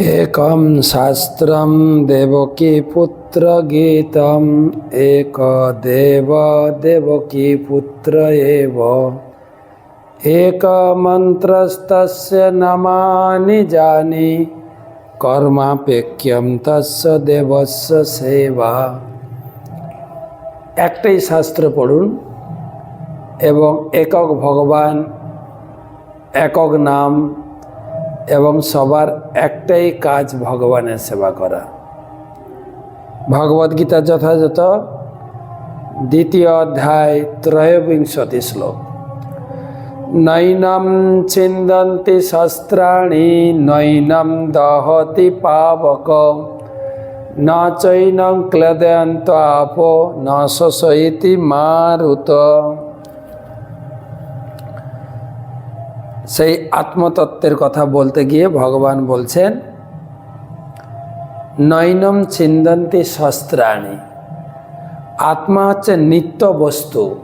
एकं शास्त्रं देवकीपुत्रगीतम् एकदेव देवकीपुत्र एव एकमन्त्रस्तस्य नमानि जानि কর্মাপেক্ষম তস্য দেবস্য সেবা একটাই শাস্ত্র পড়ুন এবং একক ভগবান একক নাম এবং সবার একটাই কাজ ভগবানের সেবা করা। ভগবদ্গীতার যথাযথ দ্বিতীয় অধ্যায় ত্রয়োবিংশতি শ্লোক। নৈনম ছিন্দন্তি শস্ত্রাণি, নৈনম দহতি পাবক। ন চৈনম ক্লেদয়ন্ত আপো, ন শোষয়তি মারুত। সেই আত্মতত্ত্বের কথা বলতে গিয়ে ভগবান বলছেন, নৈনম ছিন্দন্তি শস্ত্রাণী। আত্মা হচ্ছে নিত্য বস্তু।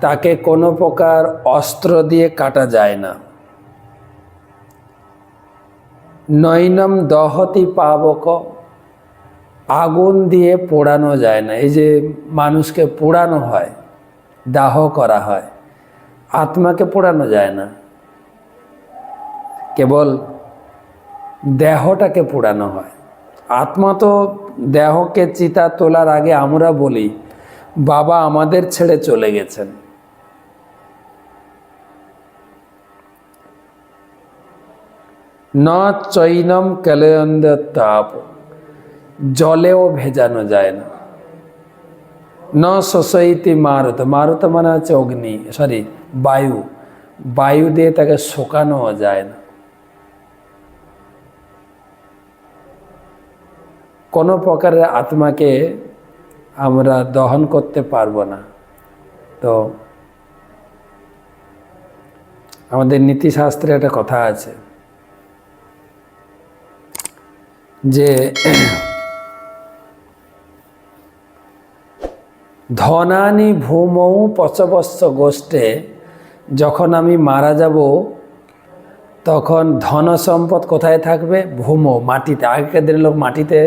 তাকে কোনো প্রকার অস্ত্র দিয়ে কাটা যায় না। নৈনম দহতি পাবক। আগুন দিয়ে পোড়ানো যায় না। এই যে মানুষকে পোড়ানো হয়, দাহ করা হয়, আত্মাকে পোড়ানো যায় না। কেবল দেহটাকে পোড়ানো হয়। আত্মা তো দেহকে চিতা তোলার আগে আমরা বলি, বাবা আমাদের ছেড়ে চলে গেছেন। ন চৈনম কেলেন্দ তাপ, জলেও ভেজানো যায় না। ন শোষইতি মারুত মারুত মানে হচ্ছে অগ্নি সরি বায়ু। বায়ু দিয়ে তাকে শোকানো যায় না। কোনো প্রকারের আত্মাকে আমরা দহন করতে পারব না। তো আমাদের নীতিশাস্ত্রে একটা কথা আছে যে ধনানি ভূমৌ পচবস্ত গোষ্ঠে যখন আমি মারা যাব, তখন ধন সম্পদ কোথায় থাকবে? ভূমো, মাটিতে। আগেকার দিনের লোক মাটিতে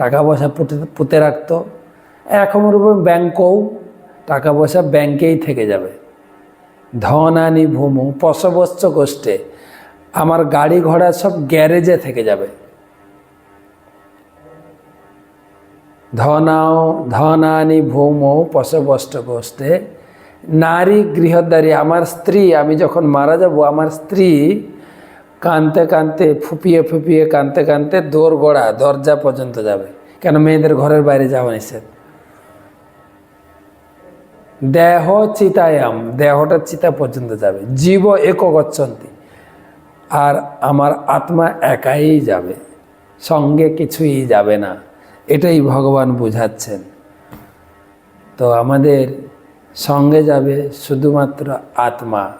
টাকা পয়সা পুঁতে পুঁতে রাখতো। এখন উপর ব্যাংকও টাকা পয়সা ব্যাংকেই থেকে যাবে। ধন আনি ভূমু পশবস্ত গোষ্ঠে, আমার গাড়ি ঘোড়া সব গ্যারেজে থেকে যাবে। ধনাও, ধনানি ভৌমৌ পশবস্ত গোষ্ঠে, নারী গৃহদ্বারী, আমার স্ত্রী, আমি যখন মারা যাব, আমার স্ত্রী কানতে কানতে, ফুপিয়ে ফুপিয়ে কানতে কানতে দোর গোড়া দরজা পর্যন্ত যাবে। কেন মেয়েদের ঘরের বাইরে যাওয়া নিষেধ? দেহ চিতায়াম, দেহটা চিতা পর্যন্ত যাবে। জীব এক গচ্ছন্তি আর আমার আত্মা একাই যাবে। সঙ্গে কিছুই যাবে না। এটাই ভগবান বুঝাচ্ছেন। তো আমাদের সঙ্গে যাবে শুধুমাত্র আত্মা।